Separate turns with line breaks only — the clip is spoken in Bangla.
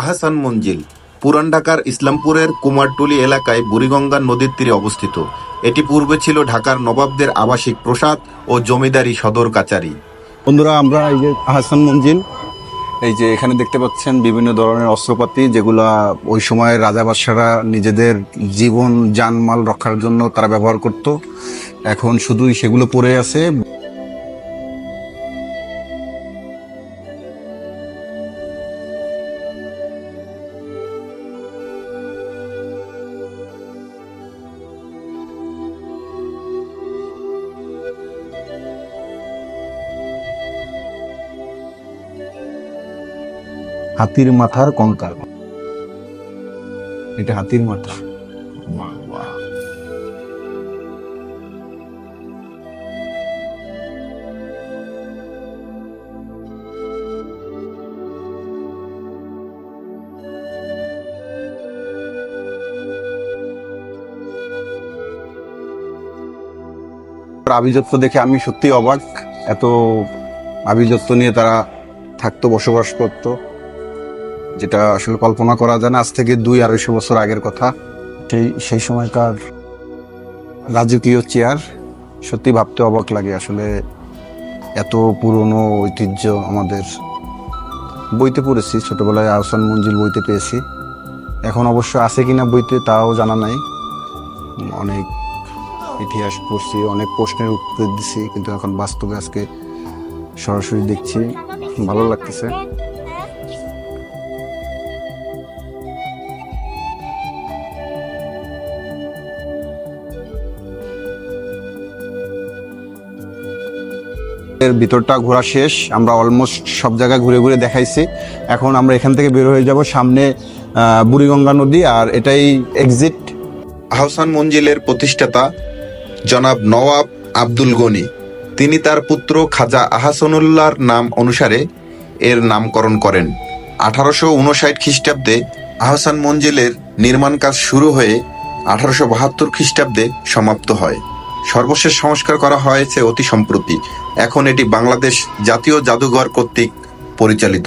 আহসান মঞ্জিল, পুরান ঢাকার ইসলামপুরের কুমারটুলি এলাকায় বুড়িগঙ্গা নদীর তীরে অবস্থিত। এটি পূর্বে ছিল ঢাকার নবাবদের আবাসিক প্রসাদ ও জমিদারি সদর কাচারি
বন্ধুরা, আমরা এই যে আহসান মঞ্জিল, এই যে এখানে দেখতে পাচ্ছেন বিভিন্ন ধরনের অস্ত্রপাতি যেগুলা ওই সময় রাজাবাদশারা নিজেদের জীবন, জানমাল রক্ষার জন্য তারা ব্যবহার করত। এখন শুধুই সেগুলো পড়ে আছে। হাতির মাথার কঙ্কাল। এটা হাতির মাথা। আভিজাত্য দেখে আমি সত্যি অবাক। এত আভিজাত্য নিয়ে তারা থাকতো, বসবাস করতো। যেটা আসলে কল্পনা করা যায় না, আজ থেকে দুই আড়াইশো বছর আগের কথা। সেই সেই সময়কার রাজকীয় চেয়ার সত্যি ভাবতে অবাক লাগে আসলে এত পুরনো ঐতিহ্য আমাদের। বইতে পড়েছি, ছোটবেলায় আহসান মঞ্জিল বইতে পেয়েছি। এখন অবশ্য আছে কিনা বইতে তাও জানা নাই। অনেক ইতিহাস পড়ছি, অনেক প্রশ্নের উত্তর দিছি, কিন্তু এখন বাস্তবে আজকে সরাসরি দেখছি, ভালো লাগতেছে। এর ভিতরটা ঘোরা শেষ। আমরা অলমোস্ট সব জায়গায় ঘুরে ঘুরে দেখাইছি। এখন আমরা এখান থেকে বের হয়ে যাব সামনে বুড়িগঙ্গা নদী আর এটাই এক্সিট
আহসান মঞ্জিলের প্রতিষ্ঠাতা জনাব নওয়াব আব্দুল গনি। তিনি তার পুত্র খাজা আহাসানুল্লাহর নাম অনুসারে এর নামকরণ করেন। আঠারোশো উনষাট খ্রিস্টাব্দে আহসান মঞ্জিলের নির্মাণ কাজ শুরু হয়ে আঠারোশো বাহাত্তর খ্রিস্টাব্দে সমাপ্ত হয়। সর্বশেষ সংস্কার করা হয়েছে অতি সম্প্রতি। এখন এটি বাংলাদেশ জাতীয় জাদুঘর কর্তৃক পরিচালিত।